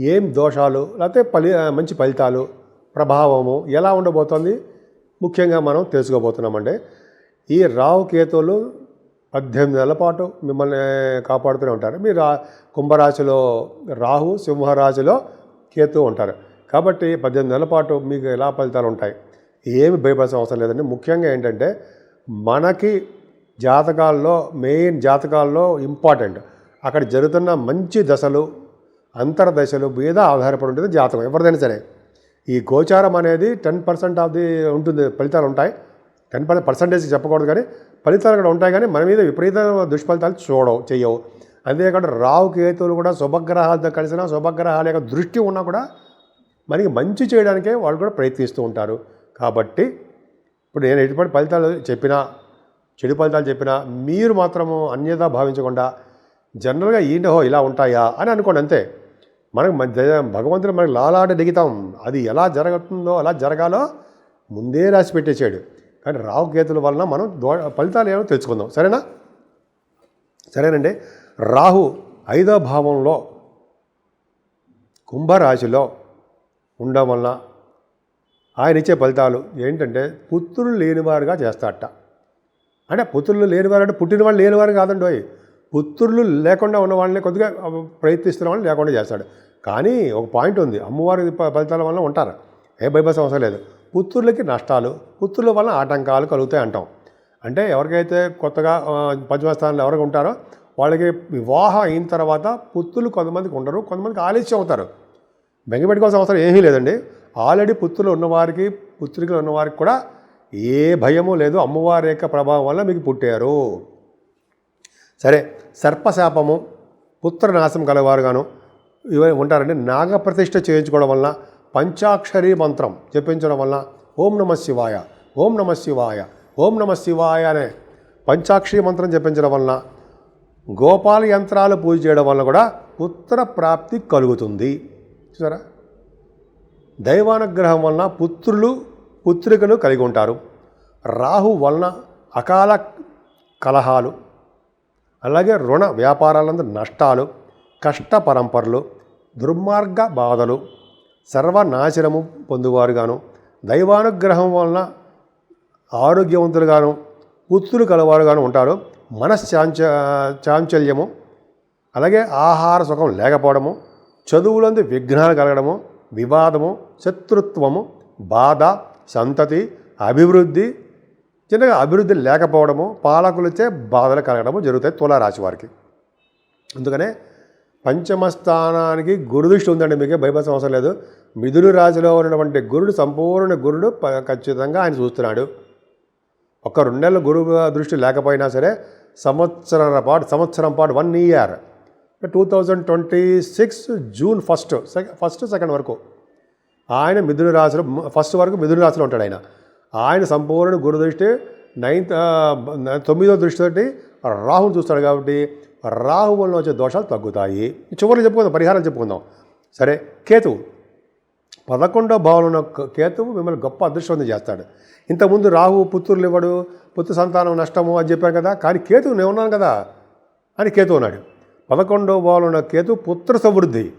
ఏం దోషాలు లేకపోతే ఫలి మంచి ఫలితాలు ప్రభావము ఎలా ఉండబోతోంది? ముఖ్యంగా మనం తెలుసుకోబోతున్నామండి. ఈ రాహు కేతువులు పద్దెనిమిది నెలల పాటు మిమ్మల్ని కాపాడుతూనే ఉంటారు. మీరు రా కుంభరాశిలో రాహు సింహరాశిలో కేతు ఉంటారు. కాబట్టి పద్దెనిమిది నెలల పాటు మీకు ఎలా ఫలితాలు ఉంటాయి? ఏమి భయపడాల్సిన అవసరం లేదండి. ముఖ్యంగా ఏంటంటే మనకి జాతకాల్లో మెయిన్ జాతకాల్లో ఇంపార్టెంట్. అక్కడ జరుగుతున్న మంచి దశలు అంతర్దశలు మీద ఆధారపడి ఉంటుంది జాతకం. ఎవరిదైనా సరే ఈ గోచారం అనేది టెన్ పర్సెంట్ ఆఫ్ ది ఉంటుంది ఫలితాలు ఉంటాయి. టెన్ పర్సెంట్ పర్సంటేజ్ చెప్పకూడదు కానీ ఫలితాలు కూడా ఉంటాయి కానీ మన మీద విపరీత దుష్ఫలితాలు చూడవు చేయవు అంతేకాకుండా రావు కేతువులు కూడా శుభగ్రహాలతో కలిసిన శుభగ్రహాల యొక్క దృష్టి ఉన్నా కూడా మనకి మంచి చేయడానికే వాళ్ళు కూడా ప్రయత్నిస్తూ ఉంటారు. కాబట్టి ఇప్పుడు నేను ఎటువంటి ఫలితాలు చెప్పినా చెడు ఫలితాలు చెప్పినా మీరు మాత్రము అన్యదా భావించకుండా జనరల్గా ఈండహో ఇలా ఉంటాయా అని అనుకోండి అంతే. మనకు భగవంతుడు మనకి లాలాట దిగుతాం. అది ఎలా జరుగుతుందో అలా జరగాలో ముందే రాసి పెట్టేసాడు కానీ రాహుకేతుల వలన మనం దో ఫలితాలు ఏమో తెలుసుకుందాం. సరేనా? సరేనండి. రాహు ఐదో భావంలో కుంభరాశిలో ఉండడం వలన ఆయన ఇచ్చే ఫలితాలు ఏంటంటే పుత్రులు లేనివారుగా చేస్తాడట అంటే పుత్రులు లేనివారు అంటే పుట్టినవాళ్ళు లేనివారు కాదండి పుత్రులు లేకుండా ఉన్న వాళ్ళని కొద్దిగా ప్రయత్నిస్తున్న వాళ్ళని లేకుండా చేస్తాడు. కానీ ఒక పాయింట్ ఉంది. అమ్మవారి ఫలితాల వల్ల ఉంటారు. ఏ భయపడే అవసరం లేదు. పుత్రులకి నష్టాలు పుత్రుల వల్ల ఆటంకాలు కలుగుతాయి అంటాం. అంటే ఎవరికైతే కొత్తగా ఆ, పంచమ స్థానంలో ఎవరికి ఉంటారో వాళ్ళకి వివాహం అయిన తర్వాత పుత్రులు కొంతమందికి ఉండరు కొంతమందికి ఆలస్యం అవుతారు. బెంగపెట్టుకోవాల్సిన అవసరం ఏమీ లేదండి. ఆల్రెడీ పుత్రులు ఉన్నవారికి పుత్రికలు ఉన్నవారికి కూడా ఏ భయము లేదు. అమ్మవారి యొక్క ప్రభావం వల్ల మీకు పుట్టారు. సరే సర్పశాపము పుత్రనాశం కలవారుగాను ఇవన్నీ ఉంటారండి. నాగప్రతిష్ఠ చేయించుకోవడం వలన పంచాక్షరి మంత్రం చెప్పించడం వలన ఓం నమ శివాయ ఓం నమ శివాయ ఓం నమ శివాయ అనే పంచాక్షరి మంత్రం చెప్పించడం వలన గోపాల యంత్రాలు పూజ చేయడం వలన కూడా పుత్ర ప్రాప్తి కలుగుతుంది. చూసారా? దైవానుగ్రహం వలన పుత్రులు పుత్రికలు కలిగి ఉంటారు. రాహు వలన అకాల కలహాలు అలాగే రుణ వ్యాపారాలందు నష్టాలు కష్ట పరంపరలు దుర్మార్గ బాధలు సర్వనాశనము పొందువారుగాను దైవానుగ్రహం వలన ఆరోగ్యవంతులుగాను పుత్రులు కలవారుగాను ఉంటారు. మనశ్చాంచ చాంచల్యము అలాగే ఆహార సుఖం లేకపోవడము చదువులందు విఘ్నాలు కలగడము వివాదము శత్రుత్వము బాధ సంతతి అభివృద్ధి చిన్నగా అభివృద్ధి లేకపోవడము పాలకులచే బాధలు కలగడము జరుగుతాయి తులారాశి వారికి. అందుకనే పంచమ స్థానానికి గురుదృష్టి ఉందండి మీకే భయపడాల్సిన అవసరం లేదు. మిథున రాశిలో ఉన్నటువంటి గురుడు సంపూర్ణ గురుడు ఖచ్చితంగా ఆయన చూస్తున్నాడు. ఒక రెండు నెలల గురువు దృష్టి లేకపోయినా సరే సంవత్సరాల పాటు సంవత్సరం పాటు one year. Two thousand twenty six June first second first second వరకు. ఆయన మిథున రాశిలో ఫస్ట్ వరకు మిథున రాశిలో ఉంటాడు ఆయన. ఆయన సంపూర్ణ గురు దృష్టి నైన్త్ తొమ్మిదో దృష్టితోటి రాహుని చూస్తాడు కాబట్టి రాహు వల్ల వచ్చే దోషాలు తగ్గుతాయి. చివరిలో చెప్పుకుందాం పరిహారం చెప్పుకుందాం. సరే కేతువు. పదకొండో భావంలో ఉన్న కేతువు మిమ్మల్ని గొప్ప అదృష్టవంతం చేస్తాడు. ఇంతకుముందు రాహు పుత్రులు ఇవ్వడు పుత్ర సంతానం నష్టము అని చెప్పాను కదా కానీ కేతువు నేను ఉన్నాను కదా అని కేతు ఉన్నాడు పదకొండో భావంలో ఉన్న కేతు పుత్ర సమృద్ధి.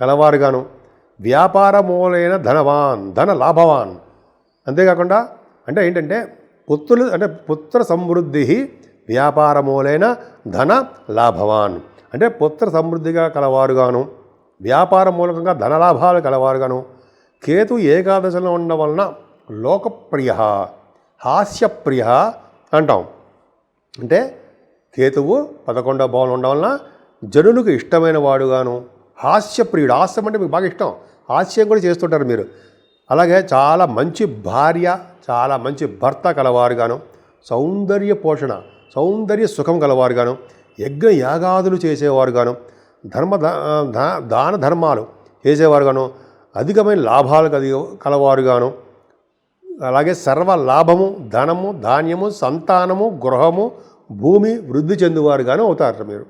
కలవారుగాను వ్యాపారమూలైన ధనవాన్ ధన లాభవాన్. అంతేకాకుండా అంటే ఏంటంటే పుత్రులు అంటే పుత్ర సమృద్ధి వ్యాపారమూలైన ధన లాభవాన్. అంటే పుత్ర సమృద్ధిగా కలవారుగాను వ్యాపార మూలకంగా ధనలాభాలు కలవారుగాను కేతు ఏకాదశలో ఉండడం వలన లోకప్రియ హాస్యప్రియ అంటాం. అంటే కేతువు పదకొండవ భావంలో ఉండడం వలన జనులకు ఇష్టమైన వాడుగాను హాస్యప్రియుడు. హాస్యం అంటే మీకు బాగా ఇష్టం. హాస్యం కూడా చేస్తుంటారు మీరు. అలాగే చాలా మంచి భార్య చాలా మంచి భర్త కలవారుగాను సౌందర్య పోషణ సౌందర్య సుఖం కలవారుగాను యజ్ఞ యాగాదులు చేసేవారుగాను ధర్మ దాన ధర్మాలు చేసేవారుగాను అధికమైన లాభాలు కలిగి కలవారుగాను అలాగే సర్వ లాభము ధనము ధాన్యము సంతానము గృహము భూమి వృద్ధి చెందువారుగాను అవుతారు మీరు.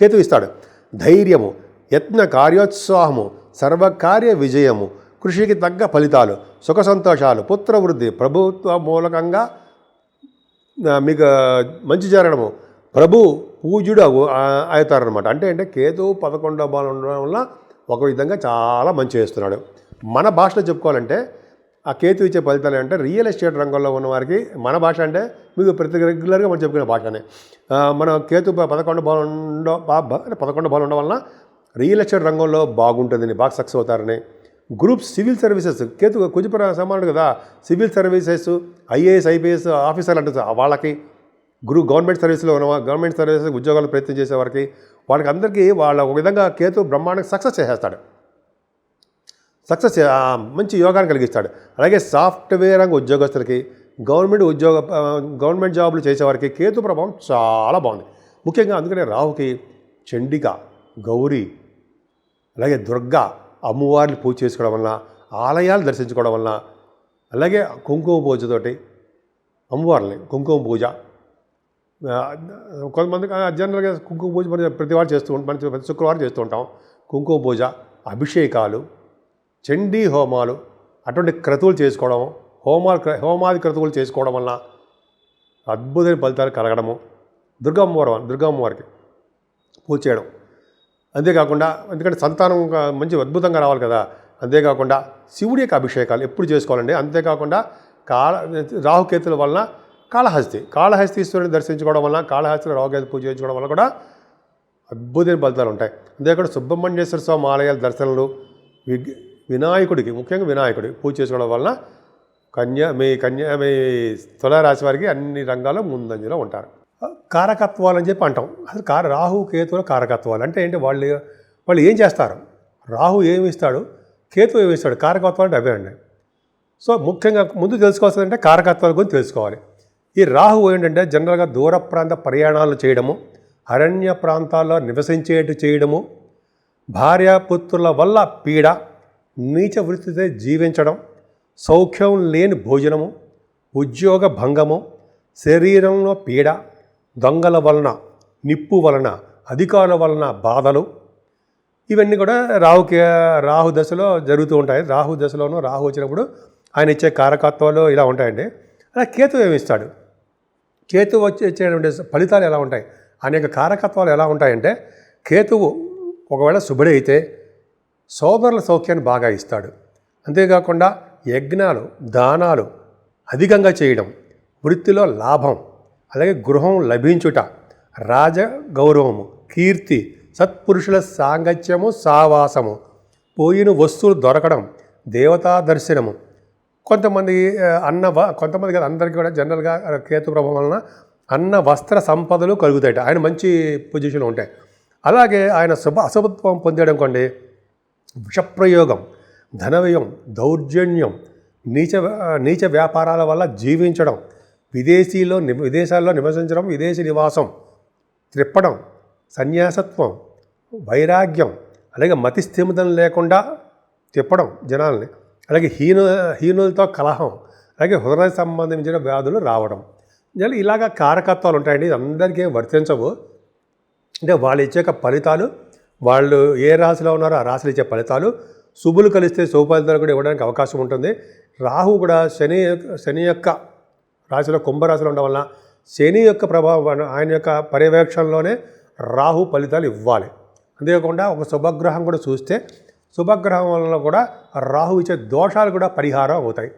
కేతు ఇస్తాడు ధైర్యము యత్న కార్యోత్సాహము సర్వకార్య విజయము కృషికి తగ్గ ఫలితాలు. సుఖ సంతోషాలు పుత్రవృద్ధి. ప్రభుత్వ మూలకంగా మీకు మంచి జరగడము. ప్రభు పూజ్యుడు అవుతారనమాట అంటే అంటే కేతు పదకొండవ బాలు ఉండడం వల్ల ఒక విధంగా చాలా మంచి చేస్తున్నాడు. మన భాషలో చెప్పుకోవాలంటే ఆ కేతు ఇచ్చే ఫలితాలు అంటే రియల్ ఎస్టేట్ రంగంలో ఉన్న వారికి మన భాష అంటే మీకు ప్రతి రెగ్యులర్గా మనం చెప్పుకునే భాషనే. మన కేతు పదకొండు బాలు ఉండ బా- పదకొండు బాలు ఉండడం వలన రియల్ ఎస్టేట్ రంగంలో బాగుంటుందని బాగా సక్సెస్ అవుతారని. Group civil services. కేతు కుజిపుర సమానుడు కదా? సివిల్ సర్వీసెస్ ఐఏఎస్ ఐపీఎస్ ఆఫీసర్లు అంటారు వాళ్ళకి గురు గవర్నమెంట్ సర్వీస్లో ఉన్న గవర్నమెంట్ సర్వీసెస్ ఉద్యోగాలు ప్రయత్నం చేసే వారికి వాళ్ళకి అందరికీ వాళ్ళ ఒక విధంగా కేతు బ్రహ్మాండంగా సక్సెస్ చేసేస్తాడు. సక్సెస్ మంచి యోగాన్ని కలిగిస్తాడు. అలాగే సాఫ్ట్వేర్ రంగ ఉద్యోగస్తులకి గవర్నమెంట్ ఉద్యోగ గవర్నమెంట్ జాబులు చేసేవారికి కేతు ప్రభావం చాలా బాగుంది. ముఖ్యంగా అందుకనే రాహుకి చండిక గౌరీ అలాగే దుర్గా అమ్మవారిని పూజ చేసుకోవడం వలన ఆలయాలు దర్శించుకోవడం వలన అలాగే కుంకుమ పూజతోటి అమ్మవారిని కుంకుమ పూజ. కొంతమంది జనరల్గా కుంకుమ పూజ మనం ప్రతివారు చేస్తూ ఉంటాం మనం ప్రతి శుక్రవారం చేస్తూ ఉంటాం. కుంకుమ పూజ అభిషేకాలు చండీ హోమాలు అటువంటి క్రతువులు చేసుకోవడం హోమాలు క్ర- హోమాది క్రతువులు చేసుకోవడం వలన అద్భుతమైన ఫలితాలు కలగడము. దుర్గమ్మవారు దుర్గమ్మవారికి పూజ చేయడం. అంతేకాకుండా ఎందుకంటే సంతానం మంచి అద్భుతంగా రావాలి కదా. అంతేకాకుండా శివుడి యొక్క అభిషేకాలు ఎప్పుడు చేసుకోవాలండి? అంతేకాకుండా కాళ రాహుకేతుల వలన కాళహస్తి. కాళహస్తీశ్వరుని దర్శించుకోవడం వలన కాళహస్తిలో రాహుకేతు పూజ చేయించుకోవడం వల్ల కూడా అద్భుతమైన ఫలితాలు ఉంటాయి. అంతేకాకుండా సుబ్రహ్మణ్యేశ్వర స్వామి ఆలయాల దర్శనలు వి వినాయకుడికి ముఖ్యంగా వినాయకుడి పూజ చేసుకోవడం వలన కన్య మీ కన్యా మీ తులారాశి వారికి అన్ని రంగాల్లో ముందంజలో ఉంటారు. కారకత్వాలు అని చెప్పి అంటాం. అసలు కార రాహు కేతువుల కారకత్వాలు. అంటే ఏంటి? వాళ్ళు వాళ్ళు ఏం చేస్తారు? రాహు ఏమి ఇస్తాడు? కేతు ఏమి ఇస్తాడు? కారకత్వాలు అంటే అవే ఉన్నాయి సో ముఖ్యంగా ముందు తెలుసుకోవాల్సిందంటే కారకత్వాల గురించి తెలుసుకోవాలి. ఈ రాహు ఏంటంటే జనరల్గా దూర ప్రాంత ప్రయాణాలు చేయడము అరణ్య ప్రాంతాల్లో నివసించేటు చేయడము భార్యాపుత్రుల వల్ల పీడ నీచ వృత్తితో జీవించడం సౌఖ్యం లేని భోజనము ఉద్యోగ భంగము శరీరంలో పీడ దొంగల వలన నిప్పు వలన అధికారుల వలన బాధలు. ఇవన్నీ కూడా రాహుకి రాహు దశలో జరుగుతూ ఉంటాయి. రాహు దశలోనూ రాహు వచ్చినప్పుడు ఆయన ఇచ్చే కారకత్వాలు ఇలా ఉంటాయండి. అలా కేతు ఏమిస్తాడు కేతు వచ్చి ఫలితాలు ఎలా ఉంటాయి? అనేక కారకత్వాలు ఎలా ఉంటాయంటే కేతువు ఒకవేళ శుభుడే అయితే సోదరుల సౌఖ్యాన్ని బాగా ఇస్తాడు. అంతేకాకుండా యజ్ఞాలు దానాలు అధికంగా చేయడం వృత్తిలో లాభం అలాగే గృహం లభించుట రాజ గౌరవము కీర్తి సత్పురుషుల సాంగత్యము సావాసము పోయిన వస్తువులు దొరకడం దేవతా దర్శనము. కొంతమంది అన్న కొంతమంది కదా అందరికీ కూడా జనరల్గా కేతు ప్రభావం వలన అన్న వస్త్ర సంపదలు కలుగుతాయి ఆయన మంచి పొజిషన్లో ఉంటాయి. అలాగే ఆయన శుభ అశుభత్వం పొందడం కొండి విషప్రయోగం ధనవ్యయం దౌర్జన్యం నీచ నీచ వ్యాపారాల వల్ల జీవించడం విదేశీలో ని- విదేశాల్లో నివసించడం విదేశీ నివాసం త్రిప్పడం సన్యాసత్వం వైరాగ్యం అలాగే మతి స్థిమితం లేకుండా తిప్పడం జనాల్ని అలాగే హీను హీనులతో కలహం అలాగే హృదయ సంబంధించిన వ్యాధులు రావడం. జనాలు ఇలాగ కారకత్వాలు ఉంటాయండి. అందరికీ వర్తించవు. అంటే వాళ్ళు ఇచ్చే యొక్క ఫలితాలు వాళ్ళు ఏ రాశిలో ఉన్నారో ఆ రాశిలో ఇచ్చే ఫలితాలు శుభులు కలిస్తే శుభ ఫలితాలు కూడా ఇవ్వడానికి అవకాశం ఉంటుంది. రాహు కూడా శని శని యొక్క రాశిలో కుంభరాశిలో ఉండడం వల్ల శని యొక్క ప్రభావం ఆయన యొక్క పర్యవేక్షణలోనే రాహు ఫలితాలు ఇవ్వాలి. అంతేకాకుండా ఒక శుభగ్రహం కూడా చూస్తే శుభగ్రహం వల్ల కూడా రాహు ఇచ్చే దోషాలు కూడా పరిహారం అవుతాయి.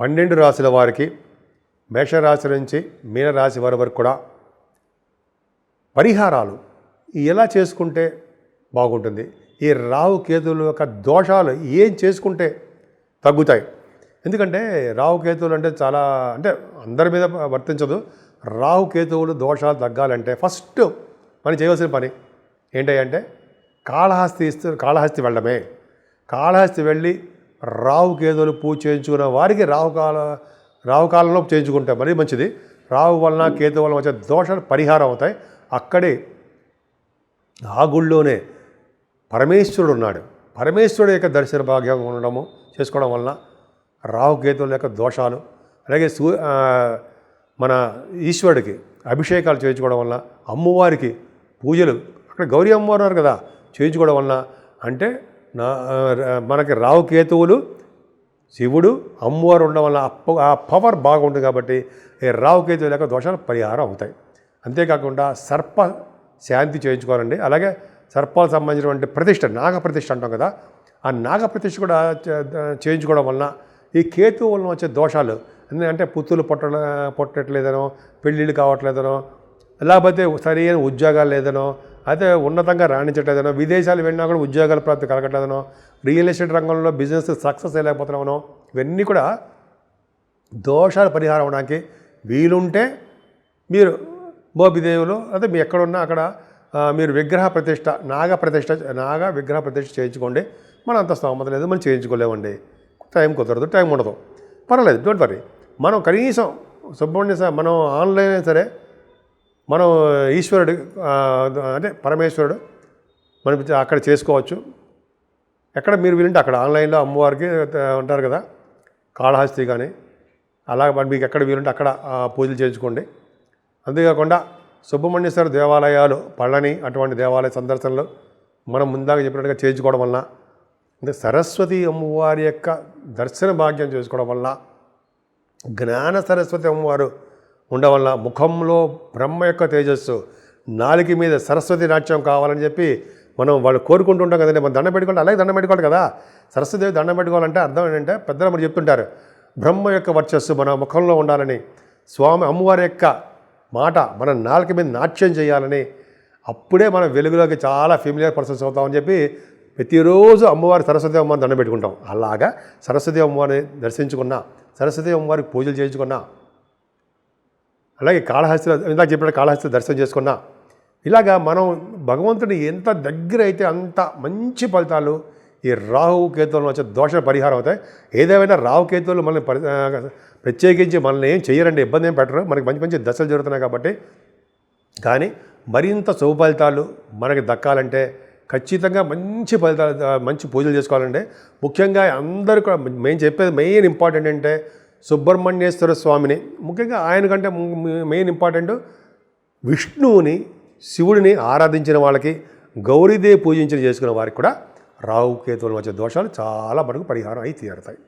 పన్నెండు రాశుల వారికి మేషరాశి నుంచి మీనరాశి వారి వరకు కూడా పరిహారాలు ఎలా చేసుకుంటే బాగుంటుంది? ఈ రాహు కేతువుల యొక్క దోషాలు ఏం చేసుకుంటే తగ్గుతాయి? ఎందుకంటే రాహు కేతువులు అంటే చాలా అంటే అందరి మీద వర్తించదు. రాహు కేతువులు దోషాలు తగ్గాలంటే ఫస్ట్ మనం చేయవలసిన పని ఏంటంటే కాళహస్తి ఇస్తూ కాళహస్తి వెళ్ళడమే. కాళహస్తి వెళ్ళి రావు కేతువులు పూజ చేయించుకున్న వారికి రాహుకాల రాహుకాలంలో చేయించుకుంటే మరీ మంచిది. రాహు వలన కేతు వలన వచ్చే దోషాలు పరిహారం అవుతాయి. అక్కడే ఆ గుళ్ళోనే పరమేశ్వరుడు ఉన్నాడు. పరమేశ్వరుడు యొక్క దర్శన భాగ్యం ఉండడము చేసుకోవడం వలన రాహుకేతువుల యొక్క దోషాలు అలాగే సూ మన ఈశ్వరుడికి అభిషేకాలు చేయించుకోవడం వల్ల అమ్మవారికి పూజలు అక్కడ గౌరీ అమ్మవారు ఉన్నారు కదా చేయించుకోవడం వలన అంటే నా మనకి రావుకేతువులు శివుడు అమ్మవారు ఉండడం వల్ల ఆ పవర్ బాగుంటుంది కాబట్టి ఈ రావుకేతు లేక దోషాలు పరిహారం అవుతాయి. అంతేకాకుండా సర్ప శాంతి చేయించుకోవాలండి. అలాగే సర్పాలకు సంబంధించినటువంటి ప్రతిష్ట నాగ ప్రతిష్ట అంటాం కదా ఆ నాగ ప్రతిష్ట కూడా చే- చేయించుకోవడం వలన ఈ కేతు వలన వచ్చే దోషాలు ఎందుకంటే పుత్తులు పొట్ట పొట్టట్లేదనో పెళ్ళిళ్ళు కావట్లేదనో లేకపోతే సరైన ఉద్యోగాలు లేదనో అయితే ఉన్నతంగా రాణించట్లేదనో విదేశాలు వెళ్ళినా కూడా ఉద్యోగాల ప్రాప్తి కలగట్లేదనో రియల్ ఎస్టేట్ రంగంలో బిజినెస్ సక్సెస్ అయ్యలేకపోతున్నామనో ఇవన్నీ కూడా దోషాలు పరిహారం అవడానికి వీలుంటే మీరు భోబిదేవులు అదే మీ ఎక్కడున్నా అక్కడ మీరు విగ్రహ ప్రతిష్ట నాగ ప్రతిష్ట నాగ విగ్రహ ప్రతిష్ట చేయించుకోండి. మన అంత స్తోమత లేదు మనం చేయించుకోలేమండి. టైం కుదరదు టైం ఉండదు. పర్వాలేదు డోంట్ వరీ మనం కనీసం సుబ్రహ్మణ్య సార్ మనం ఆన్లైన్ అయినా సరే మనం ఈశ్వరుడు అంటే పరమేశ్వరుడు మనం అక్కడ చేసుకోవచ్చు. ఎక్కడ మీరు వీలుంటే అక్కడ ఆన్లైన్లో అమ్మవారికి ఉంటారు కదా కాళహస్తి కానీ అలాగ మరి మీకు ఎక్కడ వీలుంటే అక్కడ పూజలు చేయించుకోండి. అంతేకాకుండా సుబ్రహ్మణ్యేశ్వర దేవాలయాలు పళ్ళని అటువంటి దేవాలయ సందర్శనలు మనం ముందాక చెప్పినట్టుగా చేయించుకోవడం వలన అంటే సరస్వతి అమ్మవారి యొక్క దర్శన భాగ్యం చేసుకోవడం వల్ల జ్ఞాన సరస్వతి అమ్మవారు ఉండడం వల్ల ముఖంలో బ్రహ్మ యొక్క తేజస్సు నాలుగు మీద సరస్వతి నాట్యం కావాలని చెప్పి మనం వాళ్ళు కోరుకుంటుంటాం కదండి. మనం దండం పెట్టుకోవాలి అలాగే దండం పెట్టుకోవాలి కదా. సరస్వతిదేవి దండం పెట్టుకోవాలంటే అర్థం ఏంటంటే పెద్దలు మరి చెప్తుంటారు బ్రహ్మ యొక్క వర్చస్సు మన ముఖంలో ఉండాలని స్వామి అమ్మవారి యొక్క మాట మన నాలుక మీద నాట్యం చేయాలని అప్పుడే మనం వెలుగులోకి చాలా ఫెమిలియర్ పర్సన్స్ అవుతామని చెప్పి ప్రతిరోజు అమ్మవారి సరస్వతి అమ్మవారిని దండం పెట్టుకుంటాం. అలాగా సరస్వతి అమ్మవారిని దర్శించుకున్నా సరస్వతి అమ్మవారికి పూజలు చేయించుకున్నా అలాగే కాళహస్తి ఇందాక చెప్పిన కాళహస్తి దర్శనం చేసుకున్నా ఇలాగా మనం భగవంతుని ఎంత దగ్గర అయితే అంత మంచి ఫలితాలు ఈ రాహు కేతువులు వచ్చే దోష పరిహారం అవుతాయి. ఏదేమైనా రాహు కేతువులు మనల్ని పరి ప్రత్యేకించి మనల్ని ఏం చేయరండి ఇబ్బంది ఏం పెట్టరు. మనకి మంచి మంచి దశలు జరుగుతున్నాయి కాబట్టి. కానీ మరింత శుభ ఫలితాలు మనకి దక్కాలంటే ఖచ్చితంగా మంచి ఫలితాలు మంచి పూజలు చేసుకోవాలంటే ముఖ్యంగా అందరూ కూడా మేము చెప్పేది మెయిన్ ఇంపార్టెంట్ అంటే సుబ్రహ్మణ్యేశ్వర స్వామిని ముఖ్యంగా ఆయన కంటే మెయిన్ ఇంపార్టెంట్ విష్ణువుని శివుడిని ఆరాధించిన వాళ్ళకి గౌరీదేవి పూజించిన చేసుకున్న వారికి కూడా రాహుకేతువులు వచ్చే దోషాలు చాలా మనకు పరిహారం అయి తీరుతాయి.